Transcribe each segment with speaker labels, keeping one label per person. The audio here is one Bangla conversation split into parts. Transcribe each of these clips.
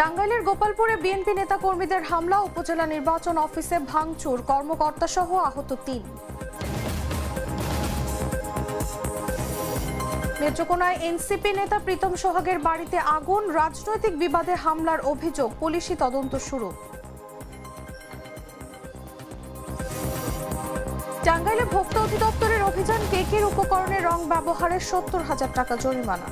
Speaker 1: টাঙ্গাইলের গোপালপুরে বিএনপি নেতা কর্মীদের হামলা, উপজেলা নির্বাচন অফিসে ভাঙচুর কর্মকর্তা সহ আহত তিন। নেত্রকোনায় এনসিপি নেতা প্রীতম সোহাগের বাড়িতে আগুন, রাজনৈতিক বিবাদে হামলার অভিযোগ, পুলিশি তদন্ত শুরু। টাঙ্গাইলে ভোক্তা অধিদপ্তরের অভিযান, কেকের উপকরণে রং ব্যবহারে সত্তর হাজার টাকা জরিমানা।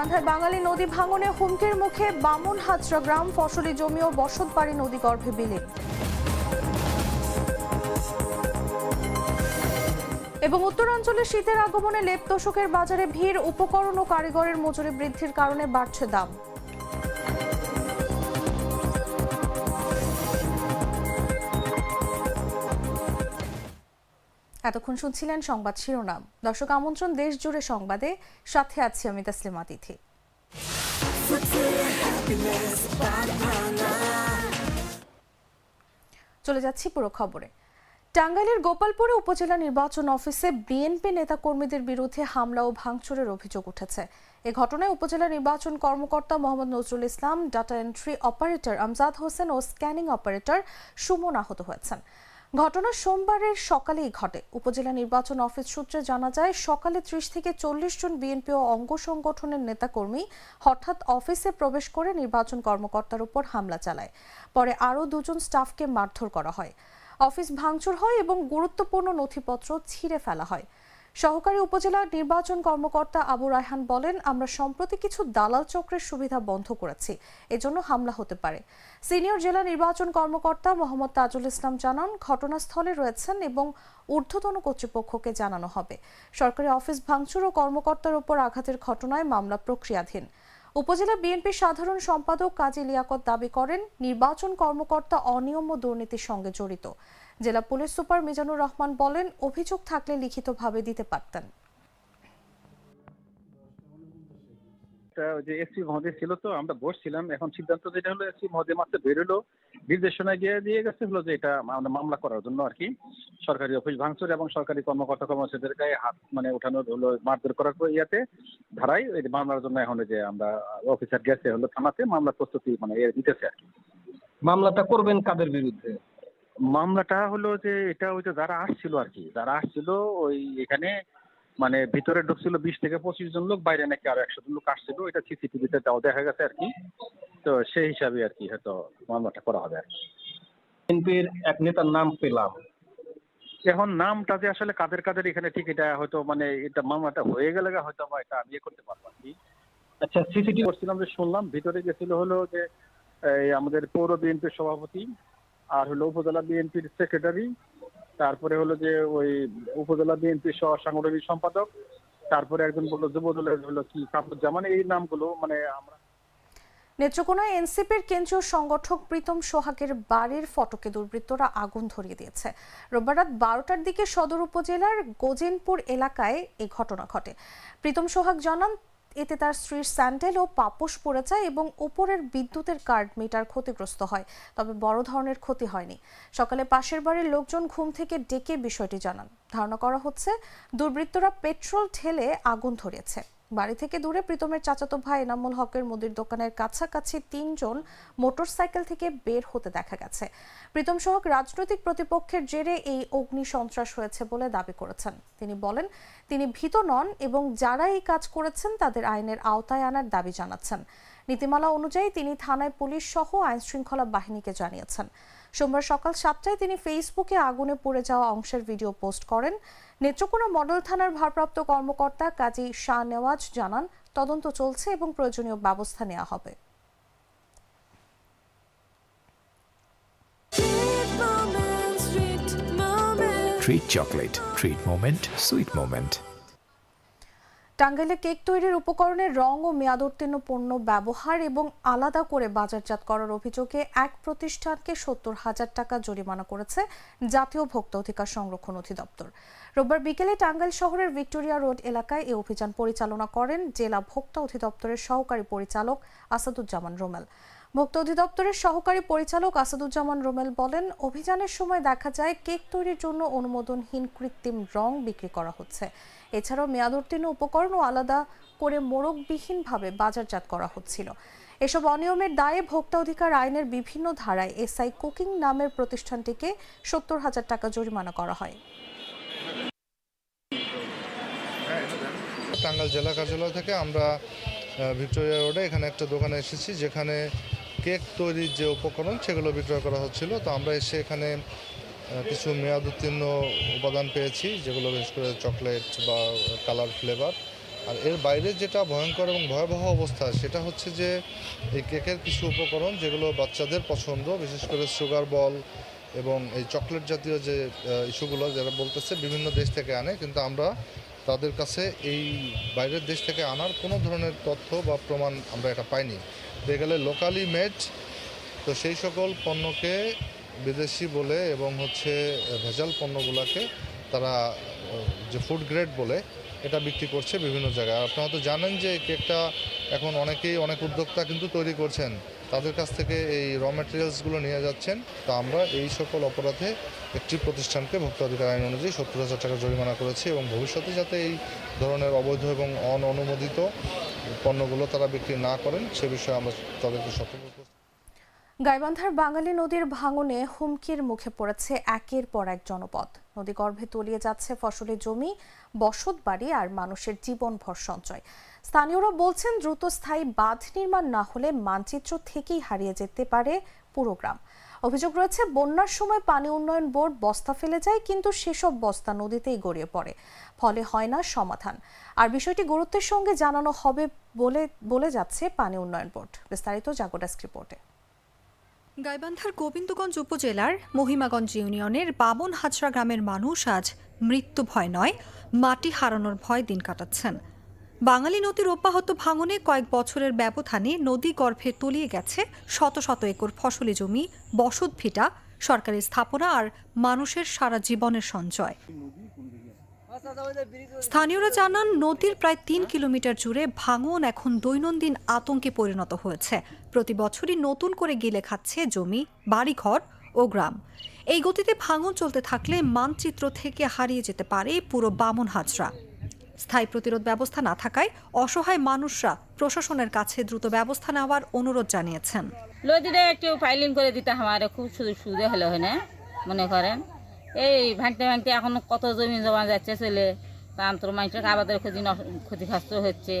Speaker 1: গাইবান্ধায় বাঙালি নদী ভাঙনে হুমকির মুখে বামন হাজরা গ্রাম ফসলি জমি ও বসতবাড়ি নদী গর্ভে বিলীন। এবং উত্তরাঞ্চলে শীতের আগমনে লেপ বাজারে ভিড়, উপকরণ ও কারিগরের মজুরি বৃদ্ধির কারণে বাড়ছে দাম। এতক্ষণ শুনছিলেন সংবাদ শিরোনাম। দর্শক আমন্ত্রণ, দেশ জুড়ে সংবাদে। সাথে আছি আমি তাসলিমা তিথি চলে যাচ্ছি পুরো খবরে। টাঙ্গাইলের গোপালপুরে উপজেলা নির্বাচন অফিসে বিএনপি নেতাকর্মীদের বিরুদ্ধে হামলা ও ভাঙচুরের অভিযোগ উঠেছে। এ ঘটনায় উপজেলা নির্বাচন কর্মকর্তা Mohammad Nazrul Islam, data entry operator Amjad Hossain ও স্ক্যানিং অপারেটর সুমন আহত হয়েছেন। ঘটনা সোমবারের সকালেই ঘটে। উপজেলা নির্বাচন অফিস সূত্রে জানা যায়, সকালে ত্রিশ থেকে চল্লিশ জন বিএনপি ও অঙ্গ সংগঠনের নেতাকর্মী হঠাৎ অফিসে প্রবেশ করে নির্বাচন কর্মকর্তার উপর হামলা চালায়। পরে আরও দুজন স্টাফকে মারধর করা হয়। অফিস ভাঙচুর হয় এবং গুরুত্বপূর্ণ নথিপত্র ছিঁড়ে ফেলা হয়। সহকারী উপজেলা নির্বাচন কর্মকর্তা আবু রায়হান বলেন, আমরা সম্প্রতি কিছু দালাল চক্রের সুবিধা বন্ধ করেছি। এজন্য হামলা হতে পারে। সিনিয়র জেলা নির্বাচন কর্মকর্তা মোহাম্মদ তাজুল ইসলাম জানান, ঘটনাস্থলে রয়েছেন এবং ঊর্ধ্বতন কর্তৃপক্ষকে জানানো হবে। সরকারি অফিস ভাঙচুর ও কর্মকর্তার উপর আঘাতের ঘটনায় মামলা প্রক্রিয়াধীন। উপজেলা বিএনপির সাধারণ সম্পাদক কাজী লিয়াকত দাবি করেন, নির্বাচন কর্মকর্তা অনিয়ম ও দুর্নীতির সঙ্গে জড়িত। জেলা পুলিশ সুপার মিজানুর রহমান বলেন অভিযোগ থাকলে লিখিতভাবে দিতে পারতেন।
Speaker 2: যে এসপি মহোদয় ছিল তো আমরা বসছিলাম। এখন সিদ্ধান্ত যেটা হলো এসপি মহোদয় মাত্র বেরোলো নির্দেশনা গিয়ে দিয়ে গেছে হলো যে এটা আমরা মামলা করার জন্য আর কি। সরকারি অফিস ভাঙচুর এবং সরকারি কর্মকর্তা কর্মচারীদের গায়ে হাত মানে ওঠানোর হলো মারধর করার পর ইয়াতে। ধারাই ওই মামলার জন্য এখন যে আমরা অফিসার গেছে হলো থানাতে মামলা প্রস্তুতি মানে দিতেছে আর কি।
Speaker 3: মামলাটা করবেন কাদের বিরুদ্ধে?
Speaker 2: মামলাটা হলো যে এটা ওই যে যারা আসছিল আর কি যারা আসছিল ওই এখানে মানে ভিতরে ঢুকছিল বিশ থেকে পঁচিশ জন লোক বাইরে নাকি আরও একশো জন লোক আসছিল এটা সিসিটিভিতে তাও দেখা গেছে আর কি। তো সেই হিসাবে আর কি হয়তো মামলাটা করা হবে আর কি।
Speaker 3: বিএনপির এক নেতার নাম পেলাম।
Speaker 2: এখন নামটা যে আসলে কাদের কাদের এখানে ঠিক এটা হয়তো মানে এটা মামলাটা হয়ে গেলে হয়তো আমরা এটা ইয়ে করতে পারব আর কি।
Speaker 3: আচ্ছা সিসিটিভি
Speaker 2: করছিলাম যে শুনলাম ভিতরে গেছিল হলো যে এই আমাদের পৌর বিএনপির সভাপতি আর হলো উপজেলা বিএনপির সেক্রেটারি তারপরে হলো যে ওই উপজেলা বিএনপির সহ সাংগঠনিক সম্পাদক, তারপরে একজন বলল যুব দলের হলো কি কামরুজ্জামান এই নামগুলো মানে আমরা
Speaker 1: নেত্রকোনায় এনসিপির কেন্দ্রীয় সংগঠক প্রীতম সোহাগের বাড়ির ফটকে দুর্বৃত্তরা আগুন ধরিয়ে দিয়েছে। রোববার রাত বারোটার দিকে সদর উপজেলার গোজেনপুর এলাকায় এই ঘটনা ঘটে। প্রীতম সোহাগ জানান এতে তার স্ত্রীর স্যান্ডেল ও পাপোশ পড়ে যায় এবং উপরের বিদ্যুতের কার্ড মিটার ক্ষতিগ্রস্ত হয়, তবে বড় ধরনের ক্ষতি হয়নি। সকালে পাশের বাড়ির লোকজন ঘুম থেকে ডেকে বিষয়টি জানান। ধারণা করা হচ্ছে, দুর্বৃত্তরা পেট্রোল ঢেলে আগুন ধরিয়েছে বাড়ি থেকে দূরে প্রীতমের চাচাতো ভাই এনামুল হকের মুদির দোকানের কাছাকাছি তিনজন মোটরসাইকেল থেকে বের হতে দেখা গেছে। প্রীতম সোহাগ রাজনৈতিক প্রতিপক্ষের জেরে এই অগ্নি সন্ত্রাস হয়েছে বলে দাবি করেছেন। তিনি বলেন, তিনি ভীত নন এবং যারা এই কাজ করেছেন তাদের আইনের আওতায় আনার দাবি জানাচ্ছেন। নীতিমালা অনুযায়ী তিনি থানায় পুলিশ সহ আইন শৃঙ্খলা বাহিনীকে জানিয়েছেন। সোমবার সকাল সাতটায় তিনি ফেসবুকে আগুনে পড়ে যাওয়া অংশের ভিডিও পোস্ট করেন নেত্রকোনা মডেল থানার ভারপ্রাপ্ত কর্মকর্তা কাজী শাহ নেওয়াজ জানান তদন্ত চলছে এবং প্রয়োজনীয় ব্যবস্থা নেওয়া হবে
Speaker 4: Treat chocolate. Treat moment. Sweet moment.
Speaker 1: টাঙ্গাইলে কেক তৈরির উপকরণের রং ও মেয়াদোত্তীর্ণ পণ্য ব্যবহার এবং আলাদা করে বাজারজাত করার অভিযোগে এক প্রতিষ্ঠানকে সত্তর হাজার টাকা জরিমানা করেছে জাতীয় ভোক্তা অধিকার সংরক্ষণ অধিদপ্তর। রোববার বিকেলে টাঙ্গাইল শহরের ভিক্টোরিয়া রোড এলাকায় এই অভিযান পরিচালনা করেন জেলা ভোক্তা অধিদপ্তরের সহকারী পরিচালক আসাদুজ্জামান রোমেল। ভোক্তা অধিদপ্তরের সহকারী পরিচালক আসাদুজ্জামান রোমেল বলেন, অভিযানের সময় দেখা যায় কেক তৈরির জন্য অনুমোদনহীন কৃত্রিম রং বিক্রি করা হচ্ছে। এছাড়াও মেয়াদোত্তীর্ণ উপকরণও আলাদা করে মোড়কবিহীনভাবে বাজারজাত করা হচ্ছিল। এসব অনিয়মের দায়ে ভোক্তা অধিকার আইনের বিভিন্ন ধারায় এসআই কুকিং নামের প্রতিষ্ঠানটিকে সত্তর হাজার টাকা জরিমানা করা হয়।
Speaker 5: টাঙ্গাইল জেলা কার্যালয় থেকে আমরা ভিক্টোরিয়া রোডে এখানে একটা দোকানে এসেছি যেখানে কেক তৈরির যে উপকরণ সেগুলো বিক্রয় করা হচ্ছিল। তো আমরা এসে এখানে কিছু মেয়াদ উত্তীর্ণ উপাদান পেয়েছি, যেগুলো বিশেষ করে চকলেট বা কালার ফ্লেভার। আর এর বাইরে যেটা ভয়ঙ্কর এবং ভয়াবহ অবস্থা, সেটা হচ্ছে যে এই কেকের কিছু উপকরণ যেগুলো বাচ্চাদের পছন্দ, বিশেষ করে সুগার বল এবং এই চকলেট জাতীয় যে ইস্যুগুলো যারা বলতেছে, বিভিন্ন দেশ থেকে আনে। কিন্তু আমরা তাদের কাছে এই বাইরের দেশ থেকে আনার কোনো ধরনের তথ্য বা প্রমাণ আমরা এটা পাইনি। তো গেলে লোকালি মেড তো সেই সকল পণ্যকে বিদেশি বলে এবং হচ্ছে ভেজাল পণ্যগুলোকে তারা, যে ফুড গ্রেড বলে, এটা বিক্রি করছে বিভিন্ন জায়গায়। আপনারা তো জানেন যে কেকটা এখন অনেকেই অনেক উদ্যোক্তা কিন্তু তৈরি করছেন। তাদের কাছ থেকে এই র ম্যাটেরিয়ালসগুলো নিয়ে যাচ্ছেন। তো আমরা এই সকল অপরাধে একটি প্রতিষ্ঠানকে ভোক্তা অধিকার আইন অনুযায়ী সত্তর হাজার টাকা জরিমানা করেছি এবং ভবিষ্যতে যাতে এই ধরনের অবৈধ এবং অননুমোদিত পণ্যগুলো তারা বিক্রি না করেন, সে বিষয়ে আমরা তাদেরকে সতর্ক
Speaker 1: গাইবান্ধার বাঙালি নদীর ভাঙনে হুমকির মুখে পড়েছে একের পর এক জনপদ। নদী গর্ভে তলিয়ে যাচ্ছে ফসলের জমি বসত বাড়ি আর মানুষের জীবনভর সঞ্চয়। স্থানীয়রা বলছেন দ্রুত স্থায়ী বাঁধ নির্মাণ না হলে মানচিত্র থেকেই হারিয়ে যেতে পারে পুরো গ্রাম। অভিযোগ রয়েছে, বন্যার সময় পানি উন্নয়ন বোর্ড বস্তা ফেলে যায়, কিন্তু সেসব বস্তা নদীতেই গড়িয়ে পড়ে। ফলে হয় না সমাধান। আর বিষয়টি গুরুত্বের সঙ্গে জানানো হবে বলে বলে যাচ্ছে পানি উন্নয়ন বোর্ড। বিস্তারিত জাগোডাস্ক রিপোর্টে।
Speaker 6: গাইবান্ধার গোবিন্দগঞ্জ উপজেলার মহিমাগঞ্জ ইউনিয়নের বাবন হাজরা গ্রামের মানুষ আজ মৃত্যু ভয় নয়, মাটি হারানোর ভয় দিন কাটাচ্ছেন। বাঙালি নদীর অব্যাহত ভাঙনে কয়েক বছরের ব্যবধানে নদী গর্ভে তলিয়ে গেছে শত শত একর ফসলি জমি, বসত ভিটা সরকারি স্থাপনা আর মানুষের সারা জীবনের সঞ্চয়। স্থানীয়রা জানান, নদীর প্রায় তিন কিলোমিটার জুড়ে ভাঙন এখন দৈনন্দিন আতঙ্কে পরিণত হয়েছে। প্রতি বছরই নতুন করে গিলে খাচ্ছে জমি, বাড়িঘর ও গ্রাম। এই গতিতে ভাঙন চলতে থাকলে মানচিত্র থেকে হারিয়ে যেতে পারে পুরো বামন হাজরা স্থায়ী প্রতিরোধ ব্যবস্থা না থাকায় অসহায় মানুষরা প্রশাসনের কাছে দ্রুত ব্যবস্থা নেওয়ার অনুরোধ জানিয়েছেন।
Speaker 7: নদীটা একটু ফাইলিং করে দিতে আমার খুব সুযোগ সুবিধা হলো হয় না মনে করেন? এই ভাঙতে ভাঙতে এখন কত জমি জমা যাচ্ছে চলে তান্তর মানুষের আবাদের ক্ষতি ক্ষতিগ্রস্ত হচ্ছে।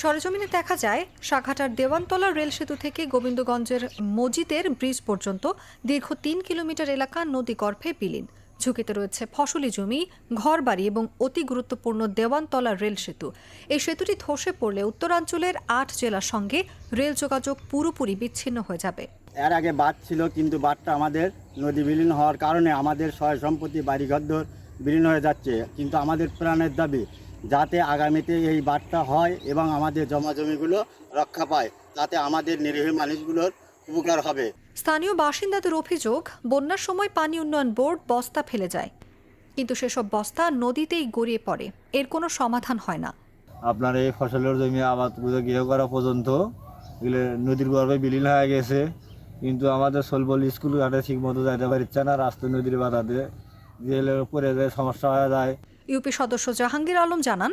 Speaker 6: সরেজমিনে দেখা যায় শাখাটার দেওয়ানতলা রেল সেতু থেকে গোবিন্দগঞ্জের মজিদের ব্রিজ পর্যন্ত দীর্ঘ তিন কিলোমিটার এলাকা নদী গর্ভে বিলীন। ঝুঁকিতে রয়েছে ফসলি জমি, ঘরবাড়ি এবং অতি গুরুত্বপূর্ণ দেওয়ানতলা রেল সেতু। এই সেতুটি ধসে পড়লে উত্তরাঞ্চলের আট জেলার সঙ্গে রেল যোগাযোগ পুরোপুরি বিচ্ছিন্ন হয়ে যাবে।
Speaker 8: এর আগে বাঁধ ছিল, কিন্তু বাঁধটা আমাদের নদী বিলীন হওয়ার কারণে আমাদের সয় সম্পত্তি বাড়িঘর বিলীন হয়ে যাচ্ছে। কিন্তু আমাদের প্রাণের দাবি, যাতে আগামীতে এই বাঁধটা হয় এবং আমাদের জমা জমিগুলো রক্ষা পায়, তাতে আমাদের নিরীহ মানুষগুলোর উপকার হবে।
Speaker 6: স্থানীয় বাসিন্দাদের অভিযোগ বন্যার সময় পানি উন্নয়ন বোর্ড বস্তা ফেলে যায়। কিন্তু সেসব বস্তা নদীতেই গড়িয়ে পড়ে। এর কোনো সমাধান হয় না।
Speaker 9: আপনার এই ফসলের জমি আবাদ করে গৃহ করা পর্যন্ত এগুলো নদীর গর্ভে বিলীন হয়ে গেছে। কিন্তু আমাদের সোলবল স্কুল ঘাটে ঠিক মতো যাইতে পারছে না রাস্তা নদীর বাধাতে গেলে পরে যায় সমস্যা হয়ে যায়।
Speaker 6: ইউপি সদস্য জাহাঙ্গীর আলম জানান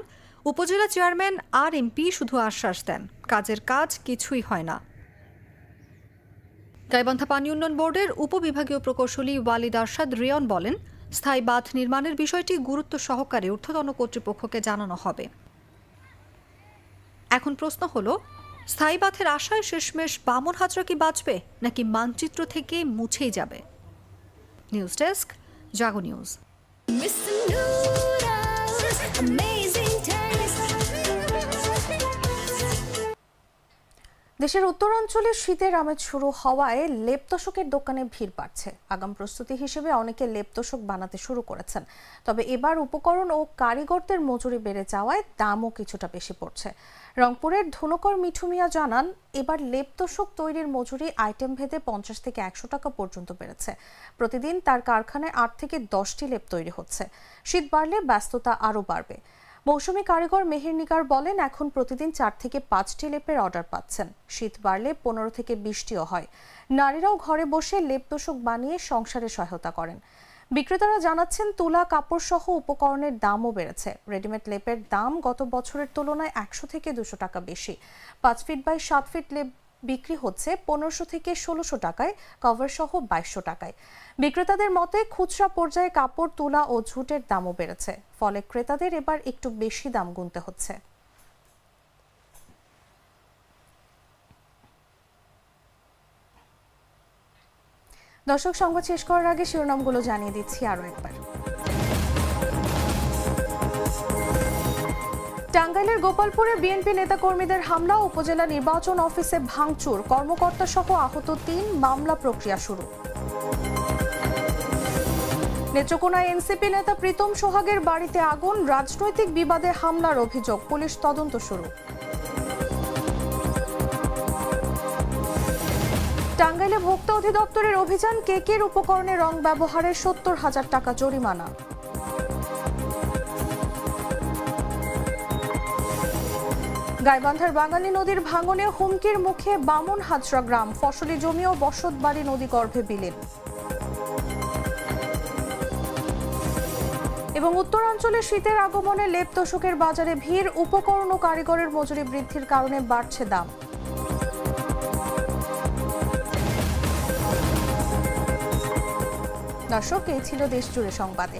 Speaker 6: উপজেলা চেয়ারম্যান আর এমপি শুধু আশ্বাস দেন কাজের কাজ কিছুই হয় না। গাইবান্ধা পানি উন্নয়ন বোর্ডের উপবিভাগীয় প্রকৌশলী ওয়ালিদ আরশাদ রিয়ন বলেন, স্থায়ী বাঁধ নির্মাণের বিষয়টি গুরুত্ব সহকারে ঊর্ধ্বতন কর্তৃপক্ষকে জানানো হবে। এখন প্রশ্ন হলো, স্থায়ী বাঁধের আশায় শেষমেশ বামন হাজরা কি বাঁচবে, নাকি মানচিত্র থেকে মুছেই যাবে? News desk, Jago news.
Speaker 1: দেশের উত্তরাঞ্চলে শীতের আমেজ শুরু হওয়ায় লেপ তোষকের দোকানে ভিড় বাড়ছে। আগাম প্রস্তুতি হিসেবে অনেকে লেপ তোষক বানাতে শুরু করেছেন। তবে এবার উপকরণ ও কারিগরদের মজুরি বেড়ে যাওয়ায় দামও কিছুটা বেশি পড়ছে। রংপুরের ধুনকর মিঠু মিয়া জানান, এবার লেপ তোষক তৈরির মজুরি আইটেম ভেদে পঞ্চাশ থেকে একশো টাকা পর্যন্ত বেড়েছে। প্রতিদিন তার কারখানায় আট থেকে দশটি লেপ তৈরি হচ্ছে। শীত বাড়লে ব্যস্ততা আরও বাড়বে। মৌসুমী কারিগর মেহের নিগার বলেন, এখন প্রতিদিন চার থেকে পাঁচটি লেপের অর্ডার পাচ্ছেন। শীত বাড়লে পনেরো থেকে বিশটিও হয়। নারীরাও ঘরে বসে লেপ তোষক বানিয়ে সংসারে সহায়তা করেন। বিক্রেতারা জানাচ্ছেন, তুলা কাপড় সহ উপকরণের দামও বেড়েছে। রেডিমেড লেপের দাম গত বছরের তুলনায় একশো থেকে দুশো টাকা বেশি। পাঁচ ফিট বাই সাত ফিট লেপ বিক্রি হচ্ছে পনেরোশো থেকে ষোলোশো টাকায় কভার সহ বাইশশো টাকায়। বিক্রেতাদের মতে খুচরা পর্যায়ে কাপড়, তুলা ও ঝুটের দামও বেড়েছে, ফলে ক্রেতাদের এবার একটু বেশি দাম গুনতে হচ্ছে। দর্শক, সংবাদ শেষ করার আগে শিরোনামগুলো জানিয়ে দিচ্ছি আরও একবার। টাঙ্গাইলের গোপালপুরে বিএনপি নেতাকর্মীদের হামলা, উপজেলা নির্বাচন অফিসে ভাঙচুর কর্মকর্তা সহ আহত তিন, মামলা প্রক্রিয়া শুরু। নেত্রকোনায় এনসিপি নেতা প্রীতম সোহাগের বাড়িতে আগুন, রাজনৈতিক বিবাদে হামলার অভিযোগ, পুলিশ তদন্ত শুরু। টাঙ্গাইলে ভোক্তা অধিদপ্তরের অভিযান কেকের উপকরণে রং ব্যবহারে সত্তর হাজার টাকা জরিমানা। গাইবান্ধার বাঙালি নদীর ভাঙনে হুমকির মুখে বামন হাজরা গ্রাম। ফসলি জমি ও বসতবাড়ি নদী গর্ভে বিলীন। এবং উত্তরাঞ্চলে শীতের আগমনে লেপ তোষকের বাজারে ভিড়, উপকরণ ও কারিগরের মজুরি বৃদ্ধির কারণে বাড়ছে দাম। দর্শক, এই ছিল দেশ জুড়ে সংবাদে।